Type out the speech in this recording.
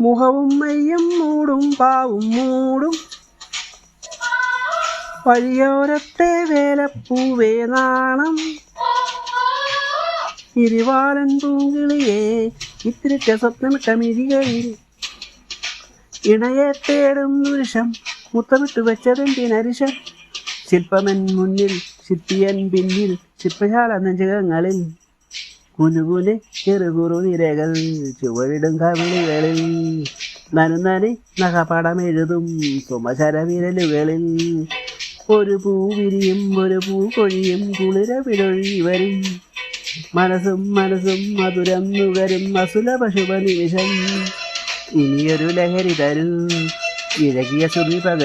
മുഖവും മെയ്യും മൂടും പാവും മൂടും. വഴിയോരത്തെ വേലപ്പൂവേ നാണം. ഇരുവാലൻ പൂങ്കിളിയെ ഇത്തിരിച്ച സ്വപ്നമിട്ട മിഴികളിൽ ഇണയെ തേടും നിമിഷം മുത്തമിട്ട് വെച്ചതെന്തിനരിശം ശില്പമൻ മുന്നിൽ ശില്പിയൻ പിന്നിൽ ശില്പശാല നെഞ്ചകങ്ങളിൽ. കുനുകുനെ ചെറുകുറു നിരകൾ ചുവടിടും കവിളികളിൽ. നനുനനി നഖപടം എഴുതും സുമശരവിരലുകളിൽ. ഒരു പൂ വിരിയും ഒരു പൂ കൊഴിയും കുളിര വിടൊഴി വരും. മനസ്സും മനസ്സും മധുരം നുകരും അസുലഭ ശുഭ നിമിഷം ഇനിയൊരു ലഹരി തരൂ. ഇഴകിയ സുമി പകരും